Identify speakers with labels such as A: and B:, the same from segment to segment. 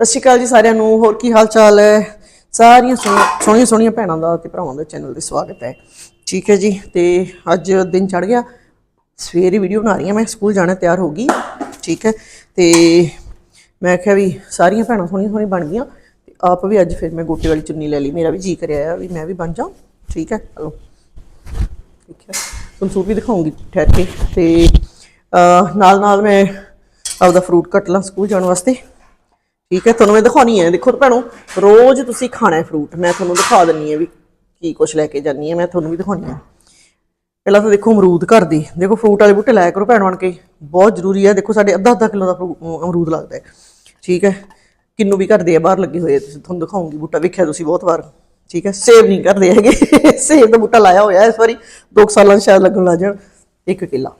A: ਸਤਿ ਸ਼੍ਰੀ ਅਕਾਲ ਜੀ ਸਾਰਿਆਂ ਨੂੰ, ਹੋਰ ਕੀ ਹਾਲ ਚਾਲ ਹੈ? ਸਾਰੀਆਂ ਸੋਹਣੀਆਂ ਸੋਹਣੀਆਂ ਸੋਹਣੀਆਂ ਭੈਣਾਂ ਦਾ ਤੇ ਭਰਾਵਾਂ ਦਾ ਚੈਨਲ ਤੇ ਸਵਾਗਤ ਹੈ। ਠੀਕ ਹੈ ਜੀ, ਤੇ ਅੱਜ ਦਿਨ ਚੜ ਗਿਆ। ਸਵੇਰੇ ਵੀਡੀਓ ਬਣਾ ਰਹੀ ਹਾਂ ਮੈਂ, ਸਕੂਲ ਜਾਣਾ ਤਿਆਰ ਹੋ ਗਈ। ਠੀਕ ਹੈ, ਤੇ ਮੈਂ ਕਿਹਾ ਵੀ ਸਾਰੀਆਂ ਭੈਣਾਂ ਸੋਹਣੀਆਂ ਸੋਹਣੀਆਂ ਬਣ ਗਈਆਂ। ਤੇ ਆਪ ਵੀ ਅੱਜ ਫਿਰ ਮੈਂ ਗੋਟੇ ਵਾਲੀ ਚੁੰਨੀ ਲੈ ਲਈ, ਮੇਰਾ ਵੀ ਜੀ ਕਰਿਆ ਆ ਵੀ ਮੈਂ ਵੀ ਬਣ ਜਾ ਠੀਕ ਹੈ ਚਲੋ ਠੀਕ ਹੈ, ਤੁਹਾਨੂੰ ਸੂਟ ਵੀ ਦਿਖਾਉਂਗੀ ਠਹਿਰ ਕੇ। ਤੇ ਨਾਲ ਨਾਲ ਮੈਂ ਆਪਦਾ ਫਰੂਟ ਕੱਟ ਲਾਂ ਸਕੂਲ ਜਾਣ ਵਾਸਤੇ। ਠੀਕ ਹੈ? ਤੁਹਾਨੂੰ ਮੈਂ ਦਿਖਾਉਣੀ ਹੈ ਦੇਖੋ ਭੈਣੋ, ਰੋਜ਼ ਤੁਸੀਂ ਖਾਣਾ ਹੈ ਫਰੂਟ ਮੈਂ ਤੁਹਾਨੂੰ ਦਿਖਾ ਦਿੰਨੀ ਹੈ ਵੀ ਕੀ ਕੁਝ ਲੈ ਕੇ ਜਾਨੀ ਹੈ ਮੈਂ ਤੁਹਾਨੂੰ ਵੀ ਦਿਖਾਉਣੀ ਹੈ ਪਹਿਲਾਂ ਤਾਂ ਦੇਖੋ ਅਮਰੂਦ ਘਰ ਦੀ। ਦੇਖੋ ਫਰੂਟ ਵਾਲੇ ਬੂਟੇ ਲਾਇਆ ਕਰੋ ਭੈਣ ਬਣ ਕੇ। ਬਹੁਤ ਜ਼ਰੂਰੀ ਹੈ ਦੇਖੋ ਸਾਡੇ ਅੱਧਾ ਅੱਧਾ ਕਿਲੋ ਦਾ ਅਮਰੂਦ ਲੱਗਦਾ ਹੈ। ਠੀਕ ਹੈ? ਕਿੰਨੂ ਵੀ ਘਰ ਆ, ਬਾਹਰ ਲੱਗੇ ਹੋਏ ਤੁਸੀਂ ਤੁਹਾਨੂੰ ਦਿਖਾਉਂਗੀ ਬੂਟਾ। ਵੇਖਿਆ ਤੁਸੀਂ ਬਹੁਤ ਵਾਰ। ਠੀਕ ਹੈ? ਸੇਵ ਨਹੀਂ ਕਰਦੇ ਹੈਗੇ। ਸੇਵ ਦਾ ਬੂਟਾ ਲਾਇਆ ਹੋਇਆ ਇਸ ਵਾਰੀ। 2 ਸਾਲਾਂ ਸ਼ਾਇਦ ਲੱਗਣ ਲੱਗ ਜਾਣ। ਇੱਕ ਕਿੱਲਾ।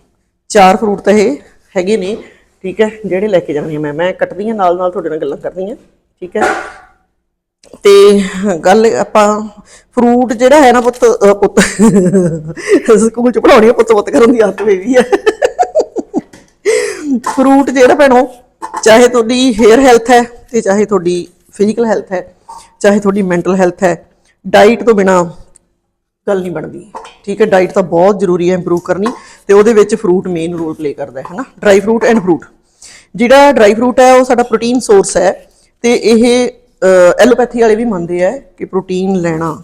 A: ਚਾਰ ਫਰੂਟ ਤਾਂ ਇਹ ਹੈਗੇ ਨੇ। ਠੀਕ ਹੈ, ਜਿਹੜੇ ਲੈ ਕੇ ਜਾਣੇ ਆ ਮੈਂ ਮੈਂ ਕੱਟਦੀ ਹਾਂ ਨਾਲ ਨਾਲ ਤੁਹਾਡੇ ਨਾਲ ਗੱਲਾਂ ਕਰਦੀ ਹਾਂ, ਠੀਕ ਹੈ। ਤੇ ਗੱਲ ਆਪਾਂ ਫਰੂਟ ਜਿਹੜਾ ਹੈ ਨਾ ਪੁੱਤ ਪੁੱਤ, ਸਕੂਲ ਚ ਪੜਾਉਣੀ ਪੁੱਤ ਪੁੱਤ ਕਰਨ ਦੀ ਆਦਤ ਪਈ ਵੀ ਹੈ। ਫਰੂਟ ਜਿਹੜਾ ਭੈਣੋ, ਚਾਹੇ ਤੁਹਾਡੀ ਹੇਅਰ ਹੈਲਥ ਹੈ ਤੇ ਚਾਹੇ ਤੁਹਾਡੀ ਫਿਜ਼ੀਕਲ ਹੈਲਥ ਹੈ, ਚਾਹੇ ਤੁਹਾਡੀ ਮੈਂਟਲ ਹੈਲਥ ਹੈ ਡਾਈਟ ਤੋਂ ਬਿਨਾ ਗੱਲ ਨਹੀਂ ਬਣਦੀ, ਠੀਕ ਹੈ। ਡਾਈਟ ਤਾਂ ਬਹੁਤ ਜ਼ਰੂਰੀ ਹੈ ਇੰਪਰੂਵ ਕਰਨੀ ਤੇ ਉਹਦੇ ਵਿੱਚ ਫਰੂਟ ਮੇਨ ਰੋਲ ਪਲੇ ਕਰਦਾ ਹੈ ਹਨਾ ਡਰਾਈ ਫਰੂਟ ਐਂਡ ਫਰੂਟ ਜਿਹੜਾ ਡਰਾਈ ਫਰੂਟ ਹੈ, ਉਹ ਸਾਡਾ ਪ੍ਰੋਟੀਨ ਸੋਰਸ ਹੈ ਤੇ ਇਹ ਐਲੋਪੈਥੀ ਵਾਲੇ ਵੀ ਮੰਨਦੇ ਆ ਕਿ ਪ੍ਰੋਟੀਨ ਲੈਣਾ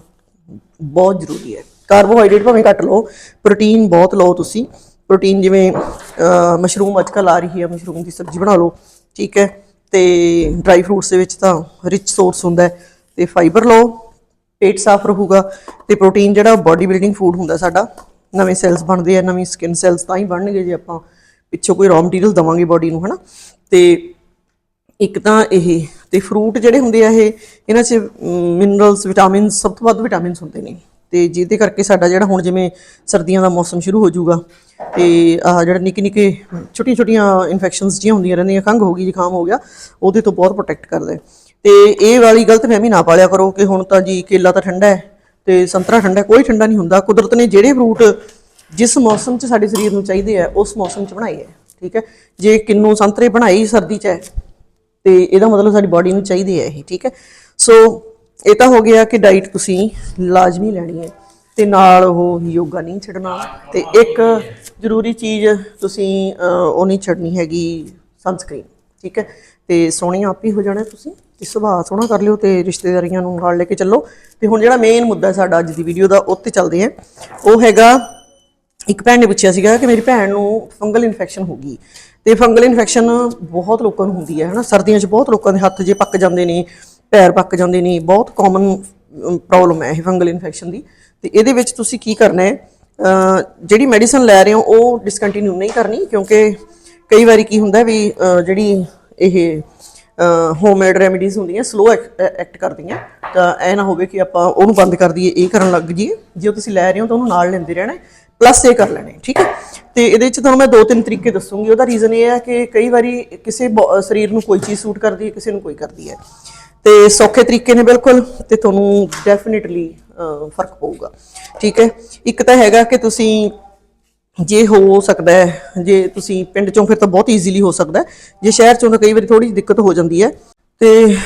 A: ਬਹੁਤ ਜ਼ਰੂਰੀ ਹੈ। ਕਾਰਬੋਹਾਈਡਰੇਟ ਭਾਵੇਂ ਘੱਟ ਲਓ ਪ੍ਰੋਟੀਨ ਬਹੁਤ ਲਓ ਤੁਸੀਂ। ਪ੍ਰੋਟੀਨ ਜਿਵੇਂ ਮਸ਼ਰੂਮ ਅੱਜਕੱਲ ਆ ਰਹੀ ਹੈ ਮਸ਼ਰੂਮ ਦੀ ਸਬਜ਼ੀ ਬਣਾ ਲਓ, ਠੀਕ ਹੈ। ਤੇ ਡਰਾਈ ਫਰੂਟਸ ਦੇ ਵਿੱਚ ਤਾਂ ਰਿਚ ਸੋਰਸ ਹੁੰਦਾ ਹੈ। ਤੇ ਫਾਈਬਰ ਲਓ, ਪੇਟ ਸਾਫ਼ ਰਹੂਗਾ ਤੇ ਪ੍ਰੋਟੀਨ ਜਿਹੜਾ ਬਾਡੀ ਬਿਲਡਿੰਗ ਫੂਡ ਹੁੰਦਾ ਸਾਡਾ, ਨਵੇਂ ਸੈਲਸ ਬਣਦੇ ਆ, ਨਵੀਂ ਸਕਿਨ ਸੈਲਸ ਤਾਂ ਹੀ ਬਣਨਗੇ ਜੇ ਆਪਾਂ ਪਿੱਛੋਂ ਕੋਈ ਰॉ ਮਟੀਰੀਅਲ ਦਵਾਂਗੇ ਬਾਡੀ ਨੂੰ, ਹਨਾ? ਤੇ ਇੱਕ ਤਾਂ ਇਹ, ਤੇ ਫਰੂਟ ਜਿਹੜੇ ਹੁੰਦੇ ਆ ਇਹ, ਇਹਨਾਂ 'ਚ ਮਿਨਰਲਸ ਵਿਟਾਮਿਨਸ ਸਭ ਤੋਂ ਵੱਧ ਵਿਟਾਮਿਨਸ ਹੁੰਦੇ ਨੇ। ਤੇ ਜਿਹਦੇ ਕਰਕੇ ਸਾਡਾ ਜਿਹੜਾ ਹੁਣ ਜਿਵੇਂ ਸਰਦੀਆਂ ਦਾ ਮੌਸਮ ਸ਼ੁਰੂ ਹੋ ਜਾਊਗਾ, ਤੇ ਆਹ ਜਿਹੜਾ ਨਿੱਕੇ ਨਿੱਕੇ, ਛੋਟੀਆਂ ਛੋਟੀਆਂ ਇਨਫੈਕਸ਼ਨਸ ਜਿਹੀਆਂ ਹੁੰਦੀਆਂ ਰਹਿੰਦੀਆਂ, ਖੰਘ ਹੋ ਗਈ, ਜ਼ੁਕਾਮ ਹੋ ਗਿਆ, ਉਹਦੇ ਤੋਂ ਬਹੁਤ ਪ੍ਰੋਟੈਕਟ ਕਰਦਾ ਹੈ। ਤੇ ਇਹ ਵਾਲੀ ਗਲਤ ਫਹਿਮੀ ਨਾ ਪਾਲਿਆ ਕਰੋ ਕਿ ਹੁਣ ਤਾਂ ਜੀ ਕੇਲਾ ਤਾਂ ਠੰਡਾ ਹੈ, ਤੇ ਸੰਤਰਾ ਠੰਡਾ ਕੋਈ ਠੰਡਾ ਨਹੀਂ ਹੁੰਦਾ। ਕੁਦਰਤ ਨੇ ਜਿਹੜੇ ਫਰੂਟ ਜਿਸ ਮੌਸਮ 'ਚ ਸਾਡੇ ਸਰੀਰ ਨੂੰ ਚਾਹੀਦੇ ਆ, ਉਸ ਮੌਸਮ 'ਚ ਬਣਾਈ ਹੈ, ਠੀਕ ਹੈ? ਜੇ ਕਿੰਨੂ ਸੰਤਰੇ ਬਣਾਈ ਸਰਦੀ 'ਚ ਹੈ, ਤੇ ਇਹਦਾ ਮਤਲਬ ਸਾਡੀ ਬਾਡੀ ਨੂੰ ਚਾਹੀਦੀ ਹੈ ਇਹ, ਠੀਕ ਹੈ? ਸੋ ਇਹ ਤਾਂ ਹੋ ਗਿਆ ਕਿ ਡਾਈਟ ਤੁਸੀਂ ਲਾਜ਼ਮੀ ਲੈਣੀ ਹੈ, ਤੇ ਨਾਲ ਉਹ ਯੋਗਾ ਨਹੀਂ ਛੱਡਣਾ, ਤੇ ਇੱਕ ਜ਼ਰੂਰੀ ਚੀਜ਼ ਤੁਸੀਂ ਉਹ ਨਹੀਂ ਛੱਡਣੀ ਹੈਗੀ ਸਨਸਕ੍ਰੀਨ ਠੀਕ ਹੈ? ਤੇ ਸੋਹਣੇ ਆਪ ਹੀ ਹੋ ਜਾਣਾ ਤੁਸੀਂ, ਤੇ ਸੁਭਾਅ ਸੋਹਣਾ ਕਰ ਲਿਓ, ਤੇ ਰਿਸ਼ਤੇਦਾਰੀਆਂ ਨੂੰ ਨਾਲ ਲੈ ਕੇ ਚੱਲੋ, ਤੇ ਹੁਣ ਜਿਹੜਾ ਮੇਨ ਮੁੱਦਾ ਸਾਡਾ ਅੱਜ ਦੀ ਵੀਡੀਓ ਦਾ ਉਹ ਤੇ ਚੱਲਦੇ ਆ ਉਹ ਹੈਗਾ ਇੱਕ ਭੈਣ ਨੇ ਪੁੱਛਿਆ ਸੀਗਾ ਕਿ ਮੇਰੀ ਭੈਣ ਨੂੰ ਫੰਗਲ ਇਨਫੈਕਸ਼ਨ ਹੋ ਗਈ। ਤੇ ਫੰਗਲ ਇਨਫੈਕਸ਼ਨ ਬਹੁਤ ਲੋਕਾਂ ਨੂੰ ਹੁੰਦੀ ਹੈ, ਹਨਾ? ਸਰਦੀਆਂ 'ਚ ਬਹੁਤ ਲੋਕਾਂ ਦੇ ਹੱਥ ਜੇ ਪੱਕ ਜਾਂਦੇ ਨੇ, ਪੈਰ ਪੱਕ ਜਾਂਦੇ ਨੇ, ਬਹੁਤ ਕਾਮਨ ਪ੍ਰੋਬਲਮ ਹੈ ਇਹ ਫੰਗਲ ਇਨਫੈਕਸ਼ਨ ਦੀ। ਤੇ ਇਹਦੇ ਵਿੱਚ ਤੁਸੀਂ ਕੀ ਕਰਨਾ ਹੈ? ਜਿਹੜੀ ਮੈਡੀਸਨ ਲੈ ਰਹੇ ਹੋ, ਉਹ ਡਿਸਕੰਟੀਨਿਊ ਨਹੀਂ ਕਰਨੀ, ਕਿਉਂਕਿ ਕਈ ਵਾਰੀ ਕੀ ਹੁੰਦਾ ਵੀ ਜਿਹੜੀ ਇਹ ਹੋਮਮੇਡ ਰੈਮੇਡੀਜ਼ ਹੁੰਦੀਆਂ ਸਲੋ ਐਕਟ ਕਰਦੀਆਂ। ਤਾਂ ਐ ਨਾ ਹੋਵੇ ਕਿ ਆਪਾਂ ਉਹਨੂੰ ਬੰਦ ਕਰ ਦਈਏ, ਇਹ ਕਰਨ ਲੱਗ ਜਾਈਏ। ਜੇ ਤੁਸੀਂ ਲੈ ਰਹੇ ਹੋ, ਤਾਂ ਉਹਨੂੰ ਨਾਲ ਲੈਂਦੇ ਰਹਿਣਾ ਪਲੱਸ ਇਹ ਕਰ ਲੈਣੇ, ਠੀਕ ਹੈ? ਤੇ ਇਹਦੇ ਵਿੱਚ ਤੁਹਾਨੂੰ ਮੈਂ ਦੋ ਤਿੰਨ ਤਰੀਕੇ ਦੱਸੂਗੀ। ਉਹਦਾ ਰੀਜ਼ਨ ਇਹ ਹੈ ਕਿ ਕਈ ਵਾਰੀ ਕਿਸੇ ਬੋ- ਸਰੀਰ ਨੂੰ ਕੋਈ ਚੀਜ਼ ਸੂਟ ਕਰਦੀ ਹੈ, ਕਿਸੇ ਨੂੰ ਕੋਈ ਕਰਦੀ ਹੈ। ਤੇ ਸੌਖੇ ਤਰੀਕੇ ਨੇ ਬਿਲਕੁਲ ਤੇ ਤੁਹਾਨੂੰ ਡੈਫੀਨਿਟਲੀ ਫ਼ਰਕ ਪਊਗਾ, ਠੀਕ ਹੈ? ਇੱਕ ਤਾਂ ਹੈਗਾ ਕਿ ਤੁਸੀਂ ਜੇ ਹੋ ਸਕਦਾ ਹੈ, ਜੇ ਤੁਸੀਂ ਪਿੰਡ ਚੋਂ, ਫਿਰ ਤਾਂ ਬਹੁਤ ਈਜ਼ੀਲੀ ਹੋ ਸਕਦਾ ਜੇ ਸ਼ਹਿਰ ਚੋਂ ਤਾਂ ਕਈ ਵਾਰੀ ਥੋੜੀ ਦਿੱਕਤ ਹੋ ਜਾਂਦੀ ਹੈ। ਤੇ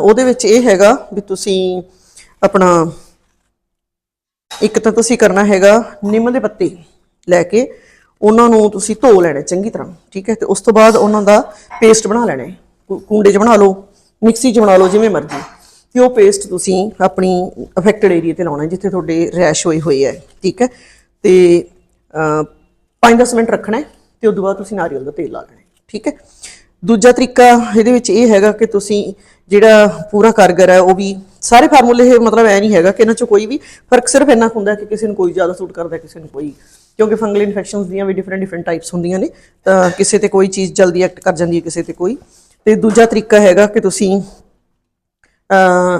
A: ਉਹਦੇ ਵਿੱਚ ਇਹ ਹੈਗਾ ਵੀ ਤੁਸੀਂ ਆਪਣਾ ਇੱਕ ਤਾਂ ਤੁਸੀਂ ਕਰਨਾ ਹੈਗਾ ਨਿੰਮ ਦੇ ਪੱਤੇ ਲੈ ਕੇ ਉਹਨਾਂ ਨੂੰ ਤੁਸੀਂ ਧੋ ਲੈਣਾ ਚੰਗੀ ਤਰ੍ਹਾਂ, ਠੀਕ ਹੈ? ਤੇ ਉਸ ਤੋਂ ਬਾਅਦ ਉਹਨਾਂ ਦਾ ਪੇਸਟ ਬਣਾ ਲੈਣਾ। ਹੈ। ਕੁ- 'ਚ ਬਣਾ ਲਓ, ਮਿਕਸੀ 'ਚ ਬਣਾ ਲਓ, ਜਿਵੇਂ ਮਰਜ਼ੀ। ਤੇ ਉਹ ਪੇਸਟ ਤੁਸੀਂ ਆਪਣੀ ਅਫੈਕਟਡ ਏਰੀਆ ਤੇ ਲਾਉਣਾ, ਜਿੱਥੇ ਤੁਹਾਡੇ ਰੈਸ਼ ਹੋਏ ਹੋਏ ਹੈ, ਠੀਕ ਹੈ? ਤੇ 5-10 ਮਿੰਟ ਰੱਖਣਾ ਹੈ ਤੇ ਉਸ ਤੋਂ ਬਾਅਦ ਤੁਸੀਂ ਨਾਰੀਅਲ ਦਾ ਤੇਲ ਲਾ ਲੈਣਾ, ਠੀਕ ਹੈ? ਦੂਜਾ ਤਰੀਕਾ ਇਹਦੇ ਵਿੱਚ ਇਹ ਹੈਗਾ ਕਿ ਤੁਸੀਂ ਜਿਹੜਾ ਪੂਰਾ ਕਾਰਗਰ ਹੈ, ਉਹ ਵੀ ਸਾਰੇ ਫਾਰਮੂਲੇ ਇਹ ਮਤਲਬ ਐ ਨਹੀਂ ਹੈਗਾ ਕਿ ਇਹਨਾਂ 'ਚ ਕੋਈ ਵੀ ਫ਼ਰਕ ਸਿਰਫ ਇੰਨਾ ਕੁ ਹੁੰਦਾ ਕਿ ਕਿਸੇ ਨੂੰ ਕੋਈ ਜ਼ਿਆਦਾ ਸੂਟ ਕਰਦਾ, ਕਿਸੇ ਨੂੰ ਕੋਈ। ਕਿਉਂਕਿ ਫੰਗਲ ਇਨਫੈਕਸ਼ਨਸ ਦੀਆਂ ਵੀ ਡਿਫਰੈਂਟ ਡਿਫਰੈਂਟ ਟਾਈਪਸ ਹੁੰਦੀਆਂ ਨੇ, ਤਾਂ ਕਿਸੇ ਤੇ ਕੋਈ ਚੀਜ਼ ਜਲਦੀ ਐਕਟ ਕਰ ਜਾਂਦੀ ਹੈ, ਕਿਸੇ ਤੇ ਕੋਈ। ਤੇ ਦੂਜਾ ਤਰੀਕਾ ਹੈਗਾ ਕਿ ਤੁਸੀਂ ਅ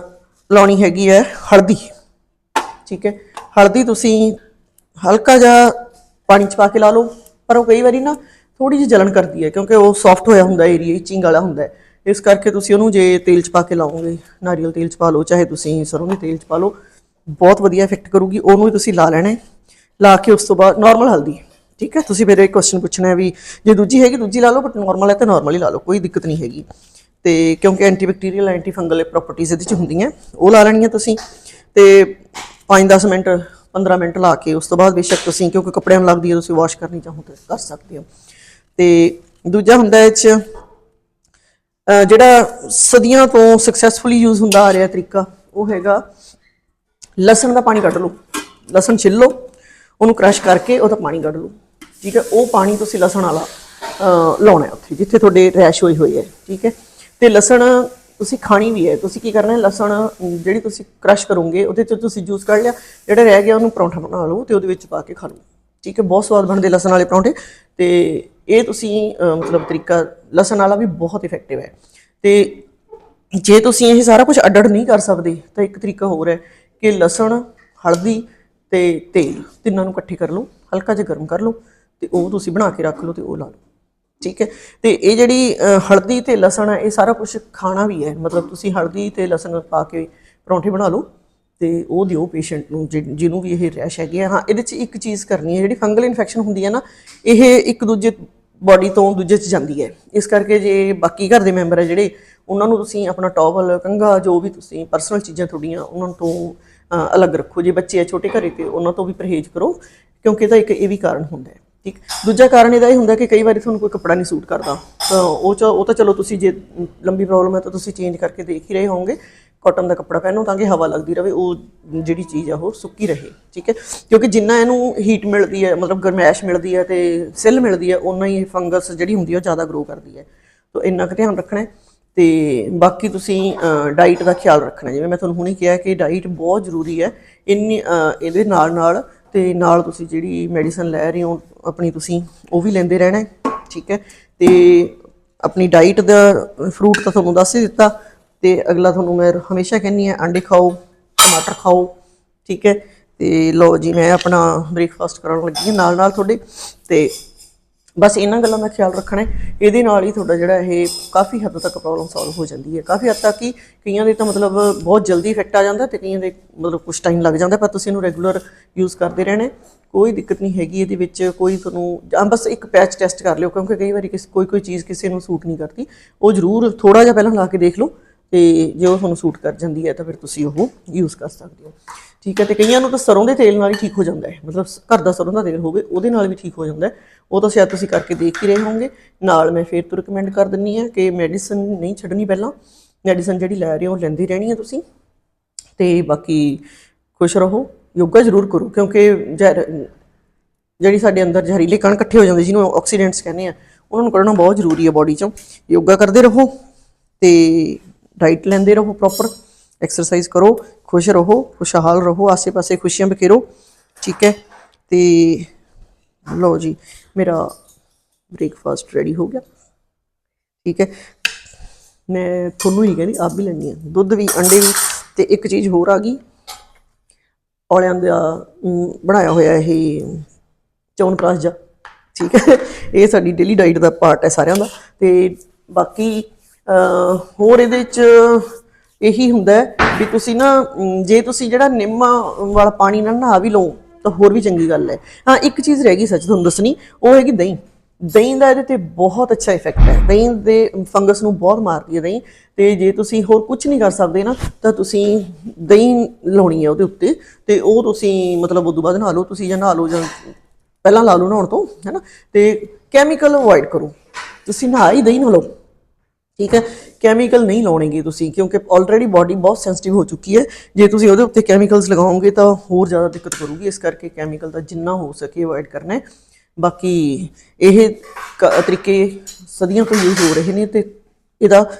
A: ਲਾਉਣੀ ਹੈਗੀ ਹੈ ਹਲਦੀ। ਠੀਕ ਹੈ? ਹਲਦੀ ਤੁਸੀਂ ਹਲਕਾ ਜਿਹਾ ਪਾਣੀ ਚ ਪਾ ਕੇ ਲਾ ਲਓ, ਪਰ ਉਹ ਕਈ ਵਾਰੀ ਨਾ ਥੋੜੀ ਜਿਹੀ ਜਲਣ ਕਰਦੀ ਹੈ, ਕਿਉਂਕਿ ਉਹ ਸੌਫਟ ਹੋਇਆ ਹੁੰਦਾ ਏਰੀਆ ਇਚਿੰਗ ਵਾਲਾ ਹੁੰਦਾ ਹੈ। ਇਸ ਕਰਕੇ ਤੁਸੀਂ ਉਹਨੂੰ ਜੇ ਤੇਲ ਚ ਪਾ ਕੇ ਲਾਓਗੇ, ਨਾਰੀਅਲ ਤੇਲ ਚ ਪਾ ਲਓ, ਚਾਹੇ ਤੁਸੀਂ ਸਰੋਂ ਦੇ ਤੇਲ ਚ ਪਾ ਲਓ, ਬਹੁਤ ਵਧੀਆ ਇਫੈਕਟ ਕਰੂਗੀ, ਉਹਨੂੰ ਹੀ ਤੁਸੀਂ ਲਾ ਲੈਣਾ ਹੈ। ਲਾ ਕੇ ਉਸ ਤੋਂ ਬਾਅਦ ਨਾਰਮਲ ਹਲਦੀ, ਠੀਕ ਹੈ ਤੁਸੀਂ ਫਿਰ ਇਹ ਕੁਐਸਚਨ ਪੁੱਛਣਾ ਹੈ ਵੀ ਜੇ ਦੂਜੀ ਹੈਗੀ, ਦੂਜੀ ਲਾ ਲਓ ਬਟ ਨਾਰਮਲ ਹੈ ਤਾਂ ਨਾਰਮਲ ਹੀ ਲਾ ਲਓ, ਕੋਈ ਦਿੱਕਤ ਨਹੀਂ ਹੈਗੀ ਤੇ ਕਿਉਂਕਿ ਐਂਟੀਬੈਕਟੀਰੀਅਲ ਐਂਟੀ ਫੰਗਲ ਪ੍ਰੋਪਰਟੀਆਂ ਇਹਦੇ ਚ ਹੁੰਦੀਆਂ ਉਹ ਲਾ ਲੈਣੀਆਂ ਤੁਸੀਂ, ਤੇ 5-10 ਮਿੰਟ 15 ਮਿੰਟ ਲਾ ਕੇ ਉਸ ਤੋਂ ਬਾਅਦ ਬੇਸ਼ੱਕ ਤੁਸੀਂ, ਕਿਉਂਕਿ ਕੱਪੜਿਆਂ ਨੂੰ ਲੱਗਦੀ ਹੈ, ਤੁਸੀਂ ਵਾਸ਼ ਕਰਨੀ ਚਾਹੋ ਤਾਂ ਕਰ ਸਕਦੇ ਹੋ ਤੇ ਦੂਜਾ ਹੁੰਦਾ ਇਹ ਚ ਜਿਹੜਾ ਸਦੀਆਂ ਤੋਂ ਸਕਸੈਸਫੁਲੀ ਯੂਜ਼ ਹੁੰਦਾ ਆ ਰਿਹਾ ਤਰੀਕਾ, ਉਹ ਹੈਗਾ ਲਸਣ ਦਾ ਪਾਣੀ ਕੱਢ ਲਓ। ਲਸਣ ਛਿੱਲ ਲਓ, ਉਹਨੂੰ ਕ੍ਰਸ਼ ਕਰਕੇ ਉਹਦਾ ਪਾਣੀ ਕੱਢ ਲਓ। ਠੀਕ ਹੈ, ਉਹ ਪਾਣੀ ਤੁਸੀਂ ਲਸਣ ਵਾਲਾ ਲਾਉਣਾ ਹੈ ਉੱਥੇ, ਜਿੱਥੇ ਤੁਹਾਡੇ ਰੈਸ਼ ਹੋਈ ਹੋਈ ਹੈ। ਠੀਕ ਹੈ, ਤੇ ਲਸਣ ਤੁਸੀਂ ਖਾਣੀ ਵੀ ਹੈ। ਤੁਸੀਂ ਕੀ ਕਰਨਾ ਹੈ, ਲਸਣ ਜਿਹੜੀ ਤੁਸੀਂ ਕ੍ਰਸ਼ ਕਰੋਗੇ, ਉਹਦੇ ਚ ਤੁਸੀਂ ਜੂਸ ਕੱਢ ਲਿਆ, ਜਿਹੜਾ ਰਹਿ ਗਿਆ ਉਹਨੂੰ ਪਰੌਂਠਾ ਬਣਾ ਲਓ ਤੇ ਉਹਦੇ ਵਿੱਚ ਪਾ ਕੇ ਖਾ ਲਓ। ਠੀਕ ਹੈ, ਬਹੁਤ ਸਵਾਦ ਬਣਦੇ ਲਸਣ ਵਾਲੇ ਪਰੌਂਠੇ, ਤੇ ਇਹ ਤੁਸੀਂ ਮਤਲਬ ਤਰੀਕਾ ਲਸਣ ਵਾਲਾ ਵੀ ਬਹੁਤ ਇਫੈਕਟਿਵ ਹੈ। ਤੇ ਜੇ ਤੁਸੀਂ ਇਹ ਸਾਰਾ ਕੁਝ ਅੱਡ-ਅੱਡ ਨਹੀਂ ਕਰ ਸਕਦੇ, ਤਾਂ ਇੱਕ ਤਰੀਕਾ ਹੋਰ ਹੈ ਕਿ ਲਸਣ, ਹਲਦੀ ਤੇ ਤੇਲ ਤਿੰਨਾਂ ਨੂੰ ਇਕੱਠੇ ਕਰ ਲਓ, ਹਲਕਾ ਜਿਹਾ ਗਰਮ ਕਰ ਲਓ ਤੇ ਉਹ ਤੁਸੀਂ ਬਣਾ ਕੇ ਰੱਖ ਲਓ ਤੇ ਉਹ ਲਾ ਲਓ। ਠੀਕ ਹੈ? ਤੇ ਇਹ ਜਿਹੜੀ ਹਲਦੀ ਤੇ ਲਸਣ ਹੈ ਇਹ ਸਾਰਾ ਕੁਝ ਖਾਣਾ ਵੀ ਹੈ। ਮਤਲਬ ਤੁਸੀਂ ਹਲਦੀ ਤੇ ਲਸਣ ਪਾ ਕੇ ਪਰੌਂਠੇ ਬਣਾ ਲਓ ਤੇ ਉਹ ਦਿਓ ਪੇਸ਼ੈਂਟ ਨੂੰ, ਜਿ- ਜਿਹਨੂੰ ਵੀ ਇਹ ਰੈਸ਼ ਹੈਗੀ ਆ। ਹਾਂ, ਇਹਦੇ 'ਚ ਇੱਕ ਚੀਜ਼ ਕਰਨੀ ਹੈ, ਜਿਹੜੀ ਫੰਗਲ ਇਨਫੈਕਸ਼ਨ ਹੁੰਦੀ ਹੈ ਨਾ, ਇਹ ਇੱਕ ਦੂਜੇ ਬਾਡੀ ਤੋਂ ਦੂਜੇ 'ਚ ਜਾਂਦੀ ਹੈ। ਇਸ ਕਰਕੇ ਜੇ ਬਾਕੀ ਘਰ ਦੇ ਮੈਂਬਰ ਹੈ ਜਿਹੜੇ, ਉਹਨਾਂ ਨੂੰ ਤੁਸੀਂ ਆਪਣਾ ਟਾਵਲ ਕੰਘਾ, ਜੋ ਵੀ ਤੁਸੀਂ ਪਰਸਨਲ ਚੀਜ਼ਾਂ ਤੁਹਾਡੀਆਂ, ਉਹਨਾਂ ਤੋਂ ਅਲੱਗ ਰੱਖੋ। ਜੇ ਬੱਚੇ ਹੈ ਛੋਟੇ ਘਰੇ ਤੇ ਉਹਨਾਂ ਤੋਂ ਵੀ ਪਰਹੇਜ਼ ਕਰੋ, ਕਿਉਂਕਿ ਇਹਦਾ ਇੱਕ ਇਹ ਵੀ ਕਾਰਨ ਹੁੰਦਾ ਹੈ, ਠੀਕ? ਦੂਜਾ ਕਾਰਨ ਇਹਦਾ ਇਹ ਹੁੰਦਾ ਕਿ ਕਈ ਵਾਰੀ ਤੁਹਾਨੂੰ ਕੋਈ ਕੱਪੜਾ ਨਹੀਂ ਸੂਟ ਕਰਦਾ। ਤਾਂ ਉਹ ਚ, ਉਹ ਤਾਂ ਚਲੋ ਤੁਸੀਂ ਜੇ ਲੰਬੀ ਪ੍ਰੋਬਲਮ ਹੈ ਤਾਂ ਤੁਸੀਂ ਚੇਂਜ ਕਰਕੇ ਦੇਖ ਹੀ ਰਹੇ ਹੋਵੋਗੇ। ਕਾਟਨ ਦਾ ਕੱਪੜਾ ਪਹਿਨੋ ਤਾਂ ਕਿ ਹਵਾ ਲੱਗਦੀ ਰਹੇ, ਉਹ ਜਿਹੜੀ ਚੀਜ਼ ਆ ਉਹ ਸੁੱਕੀ ਰਹੇ, ਠੀਕ ਹੈ? ਕਿਉਂਕਿ ਜਿੰਨਾ ਇਹਨੂੰ ਹੀਟ ਮਿਲਦੀ ਹੈ, ਮਤਲਬ ਗਰਮੈਸ਼ ਮਿਲਦੀ ਹੈ ਤੇ ਸਿੱਲ ਮਿਲਦੀ ਹੈ ਉਨਾ ਹੀ ਫੰਗਸ ਜਿਹੜੀ ਹੁੰਦੀ ਹੈ ਉਹ ਜ਼ਿਆਦਾ ਗਰੋ ਕਰਦੀ ਹੈ। ਤਾਂ ਇੰਨਾ ਕੁ ਧਿਆਨ ਰੱਖਣਾ ਹੈ ਤੇ ਬਾਕੀ ਤੁਸੀਂ ਡਾਈਟ ਦਾ ਖਿਆਲ ਰੱਖਣਾ ਜਿਵੇਂ ਮੈਂ ਤੁਹਾਨੂੰ ਹੁਣੇ ਕਿਹਾ ਕਿ ਡਾਈਟ ਬਹੁਤ ਜ਼ਰੂਰੀ ਹੈ, ਇੰਨੀ ਇਹਦੇ ਨਾਲ ਨਾਲ ਤੇ ਨਾਲ ਤੁਸੀਂ ਜਿਹੜੀ ਮੈਡੀਸਨ ਲੈ ਰਹੇ ਹੋ, ਆਪਣੀ ਤੁਸੀਂ ਉਹ ਵੀ ਲੈਂਦੇ ਰਹਿਣਾ ਠੀਕ ਹੈ? ਤੇ ਆਪਣੀ ਡਾਈਟ ਦਾ ਫਰੂਟ ਤਾਂ ਤੁਹਾਨੂੰ ਦੱਸ ਹੀ ਦਿੱਤਾ ਤੇ ਅਗਲਾ ਤੁਹਾਨੂੰ ਮੈਂ ਹਮੇਸ਼ਾ ਕਹਿੰਨੀ ਆ ਅੰਡੇ ਖਾਓ, ਟਮਾਟਰ ਖਾਓ, ਠੀਕ ਹੈ? ਤੇ ਲਓ ਜੀ, ਮੈਂ ਆਪਣਾ ਬ੍ਰੇਕਫਾਸਟ ਕਰਾਉਣ ਲੱਗੀ ਹਾਂ ਨਾਲ ਨਾਲ ਤੁਹਾਡੇ। ਤੇ ਬਸ ਇਹਨਾਂ ਗੱਲਾਂ ਦਾ ਖਿਆਲ ਰੱਖਣਾ ਹੈ। ਇਹਦੇ ਨਾਲ ਹੀ ਤੁਹਾਡਾ ਜਿਹੜਾ ਇਹ ਕਾਫੀ ਹੱਦ ਤੱਕ ਪ੍ਰੋਬਲਮ ਸੋਲਵ ਹੋ ਜਾਂਦੀ ਹੈ। ਕਾਫੀ ਹੱਦ ਤੱਕ ਕਿ ਕਈਆਂ ਦੇ ਤਾਂ ਮਤਲਬ ਬਹੁਤ ਜਲਦੀ ਇਫੈਕਟ ਆ ਜਾਂਦਾ ਤੇ ਕਈਆਂ ਦੇ ਮਤਲਬ ਕੁਝ ਟਾਈਮ ਲੱਗ ਜਾਂਦਾ, ਪਰ ਤੁਸੀਂ ਇਹਨੂੰ ਰੈਗੂਲਰ ਯੂਜ਼ ਕਰਦੇ ਰਹਿਣਾ ਕੋਈ ਦਿੱਕਤ ਨਹੀਂ ਹੈਗੀ ਇਹਦੇ ਵਿੱਚ, ਕੋਈ ਤੁਹਾਨੂੰ ਬਸ ਇੱਕ ਪੈਚ ਟੈਸਟ ਕਰ ਲਿਓ, ਕਿਉਂਕਿ ਕਈ ਵਾਰੀ ਕਿਸੇ ਕੋਈ ਕੋਈ ਚੀਜ਼ ਕਿਸੇ ਨੂੰ ਸੂਟ ਨਹੀਂ ਕਰਦੀ। ਉਹ ਜ਼ਰੂਰ ਥੋੜਾ ਜਿਹਾ ਪਹਿਲਾਂ ਲਾ ਕੇ ਦੇਖ ਲਓ। ਤੇ ਜੇ ਉਹ ਤੁਹਾਨੂੰ ਸੂਟ ਕਰ ਜਾਂਦੀ ਹੈ ਤਾਂ ਫਿਰ ਤੁਸੀਂ ਉਹ ਯੂਜ਼ ਕਰ ਸਕਦੇ ਹੋ। ਠੀਕ ਹੈ, ਤੇ ਕਈਆਂ ਨੂੰ ਤਾਂ ਸਰੋਂ ਦੇ ਤੇਲ ਨਾਲ ਹੀ ਠੀਕ ਹੋ ਜਾਂਦਾ ਹੈ। ਮਤਲਬ ਘਰ ਦਾ ਸਰੋਂ ਦਾ ਤੇਲ ਹੋਵੇ, ਉਹਦੇ ਨਾਲ ਵੀ ਠੀਕ ਹੋ ਜਾਂਦਾ ਹੈ। ਉਹ ਤਾਂ ਸ਼ਾਇਦ ਤੁਸੀਂ ਕਰਕੇ ਦੇਖ ਹੀ ਰਹੇ ਹੋਵੋਗੇ। ਨਾਲ ਮੈਂ ਫੇਰ ਤੋਂ ਰეკਮੈਂਡ ਕਰ ਦਿੰਨੀ ਆ ਕਿ ਮੈਡੀਸਨ ਨਹੀਂ ਛੱਡਣੀ ਪਹਿਲਾਂ। ਮੈਡੀਸਨ ਜਿਹੜੀ ਲੈ ਰਹੇ ਹੋ ਉਹ ਲੈਂਦੀ ਰਹਿਣੀ ਹੈ ਤੁਸੀਂ। ਤੇ ਬਾਕੀ ਖੁਸ਼ ਰਹੋ, ਯੋਗਾ ਜ਼ਰੂਰ ਕਰੋ, ਕਿਉਂਕਿ ਜ਼ਹਿਰ- ਜਿਹੜੀ ਸਾਡੇ ਅੰਦਰ ਜ਼ਹਿਰੀਲੇ ਕਣ ਇਕੱਠੇ ਹੋ ਜਾਂਦੇ, ਜਿਹਨੂੰ ਆਕਸੀਡੈਂਟਸ ਕਹਿੰਦੇ ਆ, ਉਹਨਾਂ ਨੂੰ ਕੱਢਣਾ ਬਹੁਤ ਜ਼ਰੂਰੀ ਹੈ ਬਾਡੀ ਚੋਂ। ਯੋਗਾ ਕਰਦੇ ਰਹੋ ਤੇ ਡਾਈਟ ਲੈਂਦੇ ਰਹੋ ਪ੍ਰੋਪਰ ਐਕਸਰਸਾਈਜ਼ ਕਰੋ, ਖੁਸ਼ ਰਹੋ, ਖੁਸ਼ਹਾਲ ਰਹੋ, ਆਸੇ-ਪਾਸੇ ਖੁਸ਼ੀਆਂ ਬਖੇਰੋ, ਠੀਕ ਹੈ? ਤੇ ਲਓ ਜੀ, ਮੇਰਾ ਬ੍ਰੇਕਫਾਸਟ ਰੈਡੀ ਹੋ ਗਿਆ, ਠੀਕ ਹੈ? ਮੈਂ ਤੁਹਾਨੂੰ ਹੀ ਕਹਿੰਦੀ, ਆਪ ਵੀ ਲੈਣੀ ਆ ਦੁੱਧ ਵੀ, ਅੰਡੇ ਵੀ, ਤੇ ਇੱਕ ਚੀਜ਼ ਹੋਰ ਆ ਗਈ। ਔਲਿਆਂ ਦਾ ਬਣਾਇਆ ਹੋਇਆ ਇਹ ਚੌਨ ਪ੍ਰਾਸ਼ ਜਾ ਠੀਕ ਹੈ? ਇਹ ਸਾਡੀ ਡੇਲੀ ਡਾਈਟ ਦਾ ਪਾਰਟ ਹੈ ਸਾਰਿਆਂ ਦਾ, ਤੇ ਬਾਕੀ ਹੋਰ ਇਹਦੇ ਵਿੱਚ ਇਹੀ ਹੁੰਦਾ ਵੀ ਤੁਸੀਂ ਨਾ ਜੇ ਤੁਸੀਂ ਜਿਹੜਾ ਨਿੰਮ ਵਾਲਾ ਪਾਣੀ ਨਾਲ ਨਹਾ ਵੀ ਲਓ, ਤਾਂ ਹੋਰ ਵੀ ਚੰਗੀ ਗੱਲ ਹੈ। ਹਾਂ, ਇੱਕ ਚੀਜ਼ ਰਹਿ ਗਈ ਸੱਚ ਤੁਹਾਨੂੰ ਦੱਸਣੀ, ਉਹ ਹੈਗੀ ਦਹੀਂ। ਦਹੀਂ ਦਾ ਇਹਦੇ ਤੇ ਬਹੁਤ ਅੱਛਾ ਇਫੈਕਟ ਹੈ। ਦਹੀਂ ਦੇ ਫੰਗਸ ਨੂੰ ਬਹੁਤ ਮਾਰਦੀ ਹੈ ਦਹੀਂ, ਤੇ ਜੇ ਤੁਸੀਂ ਹੋਰ ਕੁਝ ਨਹੀਂ ਕਰ ਸਕਦੇ ਨਾ, ਤਾਂ ਤੁਸੀਂ ਦਹੀਂ ਲਾਉਣੀ ਹੈ ਉਹਦੇ ਉੱਤੇ, ਤੇ ਉਹ ਤੁਸੀਂ ਮਤਲਬ ਉਦੋਂ ਬਾਅਦ ਨਹਾ ਲਓ, ਤੁਸੀਂ ਜਾਂ ਨਹਾ ਲਓ ਜਾਂ ਪਹਿਲਾਂ ਲਾ ਲਓ ਨਹਾਉਣ ਤੋਂ ਹੈਨਾ ਤੇ ਕੈਮੀਕਲ ਅਵੋਇਡ ਕਰੋ। ਤੁਸੀਂ ਨਹਾ ਹੀ ਦਹੀਂ ਨਾ ਲਓ। ਠੀਕ ਹੈ? ਕੈਮੀਕਲ ਨਹੀਂ ਲਾਉਣਗੇ ਤੁਸੀਂ, ਕਿਉਂਕਿ ਆਲਰੇਡੀ ਬਾਡੀ ਬਹੁਤ ਸੈਂਸਿਟਿਵ ਹੋ ਚੁੱਕੀ ਹੈ। ਜੇ ਤੁਸੀਂ ਉਹਦੇ ਉੱਤੇ ਕੈਮੀਕਲਸ ਲਗਾਓਗੇ ਤਾਂ ਹੋਰ ਜ਼ਿਆਦਾ ਦਿੱਕਤ ਕਰੂਗੀ। ਇਸ ਕਰਕੇ ਕੈਮੀਕਲ ਦਾ ਜਿੰਨਾ ਹੋ ਸਕੇ ਅਵੋਇਡ ਕਰਨਾ ਹੈ। ਬਾਕੀ ਇਹ ਕ- ਤਰੀਕੇ ਸਦੀਆਂ ਤੋਂ ਯੂਜ਼ ਹੋ ਰਹੇ ਨੇ ਤੇ ਇਹਦਾ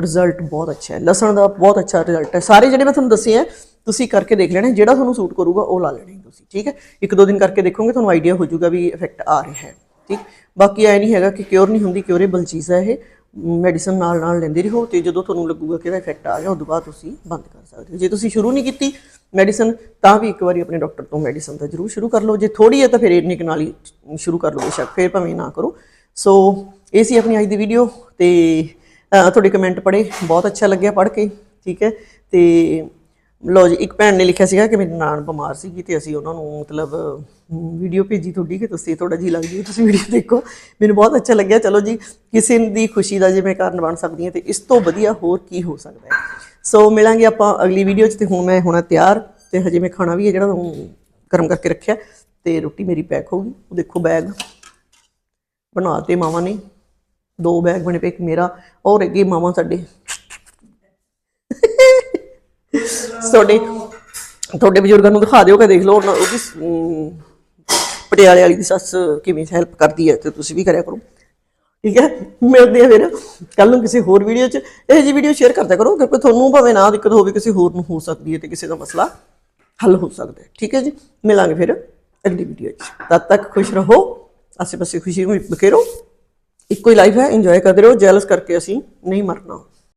A: ਰਿਜ਼ਲਟ ਬਹੁਤ ਅੱਛਾ ਹੈ। ਲਸਣ ਦਾ ਬਹੁਤ ਅੱਛਾ ਰਿਜ਼ਲਟ ਹੈ। ਸਾਰੇ ਜਿਹੜੇ ਮੈਂ ਤੁਹਾਨੂੰ ਦੱਸੇ ਆ, ਤੁਸੀਂ ਕਰਕੇ ਦੇਖ ਲੈਣਾ, ਜਿਹੜਾ ਤੁਹਾਨੂੰ ਸੂਟ ਕਰੂਗਾ ਉਹ ਲਾ ਲੈਣਾ ਤੁਸੀਂ, ਠੀਕ ਹੈ? ਇੱਕ ਦੋ ਦਿਨ ਕਰਕੇ ਦੇਖੋਗੇ, ਤੁਹਾਨੂੰ ਆਈਡੀਆ ਹੋ ਜਾਊਗਾ ਵੀ ਇਫੈਕਟ ਆ ਰਿਹਾ ਹੈ। ਠੀਕ? ਬਾਕੀ ਐ ਨਹੀਂ ਹੈਗਾ ਕਿ ਕਿਉਰ ਨਹੀਂ ਹੁੰਦੀ ਕਿਉਰੇਬਲ ਚੀਜ਼ ਹੈ ਇਹ। ਮੈਡੀਸਨ ਨਾਲ ਨਾਲ ਲੈਂਦੇ ਰਹੋ ਤੇ ਜਦੋਂ ਤੁਹਾਨੂੰ ਲੱਗੂਗਾ ਕਿ ਇਹਦਾ ਇਫੈਕਟ ਆ ਗਿਆ ਉਦੋਂ ਬਾਅਦ ਤੁਸੀਂ ਬੰਦ ਕਰ ਸਕਦੇ ਹੋ। ਜੇ ਤੁਸੀਂ ਸ਼ੁਰੂ ਨਹੀਂ ਕੀਤੀ ਮੈਡੀਸਨ ਤਾਂ ਵੀ ਇੱਕ ਵਾਰੀ ਆਪਣੇ ਡਾਕਟਰ ਤੋਂ ਮੈਡੀਸਨ ਦਾ ਜ਼ਰੂਰ ਸ਼ੁਰੂ ਕਰ ਲਓ। ਜੇ ਥੋੜੀ ਹੈ ਤਾਂ ਫਿਰ ਇੰਨੇ ਕੁ ਨਾਲ ਹੀ ਸ਼ੁਰੂ ਕਰ ਲਓ ਬੇਸ਼ੱਕ, ਫਿਰ ਭਾਵੇਂ ਨਾ ਕਰੋ। ਸੋ ਇਹ ਸੀ ਆਪਣੀ ਅੱਜ ਦੀ ਵੀਡੀਓ ਤੇ ਤੁਹਾਡੇ ਕਮੈਂਟ ਪੜ੍ਹੇ, ਬਹੁਤ ਅੱਛਾ ਲੱਗਿਆ ਪੜ੍ਹ ਕੇ, ਠੀਕ ਹੈ? ਤੇ ਲੋ ਜੀ, ਇੱਕ ਭੈਣ ਨੇ ਲਿਖਿਆ ਸੀਗਾ ਕਿ ਮੇਰੀ ਨਾਨ ਬਿਮਾਰ ਸੀਗੀ ਤੇ ਅਸੀਂ ਉਹਨਾਂ ਨੂੰ ਮਤਲਬ ਵੀਡੀਓ ਭੇਜੀ ਤੁਹਾਡੀ ਕਿ ਤੁਸੀਂ, ਤੁਹਾਡਾ ਜੀ ਲੱਗ ਜੀ, ਤੁਸੀਂ ਵੀਡੀਓ ਦੇਖੋ। ਮੈਨੂੰ ਬਹੁਤ ਅੱਛਾ ਲੱਗਿਆ। ਚਲੋ ਜੀ, ਕਿਸੇ ਦੀ ਖੁਸ਼ੀ ਦਾ ਜੇ ਮੈਂ ਕਾਰਨ ਬਣ ਸਕਦੀ ਹਾਂ ਤੇ ਇਸ ਤੋਂ ਵਧੀਆ ਹੋਰ ਕੀ ਹੋ ਸਕਦਾ ਹੈ। ਸੋ ਮਿਲਾਂਗੇ ਆਪਾਂ ਅਗਲੀ ਵੀਡੀਓ 'ਚ ਤੇ ਹੁਣ ਮੈਂ ਹੋਣਾ ਤਿਆਰ ਤੇ ਹਜੇ ਮੈਂ ਖਾਣਾ ਵੀ ਹੈ ਜਿਹੜਾ ਉਹ ਗਰਮ ਕਰਕੇ ਰੱਖਿਆ ਤੇ ਰੋਟੀ ਮੇਰੀ ਪੈਕ ਹੋ ਗਈ। ਉਹ ਦੇਖੋ ਬੈਗ ਬਣਾਤੇ ਮਾਵਾਂ ਨੇ। ਦੋ ਬੈਗ ਬਣੇ ਪਏ, ਇੱਕ ਮੇਰਾ ਔਰ ਅੱਗੇ ਮਾਵਾਂ ਸਾਡੇ ਤੁਹਾਡੇ ਤੁਹਾਡੇ ਬਜ਼ੁਰਗਾਂ ਨੂੰ ਦਿਖਾ ਦਿਓ ਕਿ ਦੇਖ ਲਓ ਉਹਨਾਂ- ਉਹਦੀ ਅਮ, ਪਟਿਆਲੇ ਵਾਲੀ ਦੀ ਸੱਸ ਕਿਵੇਂ ਹੈਲਪ ਕਰਦੀ ਹੈ ਤੇ ਤੁਸੀਂ ਵੀ ਕਰਿਆ ਕਰੋ। ਠੀਕ ਹੈ? ਮਿਲਦੇ ਆ ਫਿਰ ਕੱਲ ਨੂੰ ਕਿਸੇ ਹੋਰ ਵੀਡੀਓ 'ਚ। ਇਹ ਜੀ ਵੀਡੀਓ ਸ਼ੇਅਰ ਕਰਦਿਆ ਕਰੋ ਕਿਉਂਕਿ ਤੁਹਾਨੂੰ ਭਾਵੇਂ ਨਾ ਦਿੱਕਤ ਹੋਵੇ ਕਿਸੇ ਹੋਰ ਨੂੰ ਹੋ ਸਕਦੀ ਹੈ ਤੇ ਕਿਸੇ ਦਾ ਮਸਲਾ ਹੱਲ ਹੋ ਸਕਦਾ ਹੈ। ਠੀਕ ਹੈ ਜੀ? ਮਿਲਾਂਗੇ ਫਿਰ ਅਗਲੀ ਵੀਡੀਓ 'ਚ। ਤਦ ਤੱਕ ਖੁਸ਼ ਰਹੋ ਆਸੇ ਪਾਸੇ ਖੁਸ਼ੀ ਨੂੰ ਬਖੇਰੋ। ਇੱਕੋ ਹੀ ਲਾਈਫ ਹੈ ਇੰਜੋਏ ਕਰਦੇ ਰਹੋ। ਜੈਲਸ ਕਰਕੇ ਅਸੀਂ ਨਹੀਂ ਮਰਨਾ।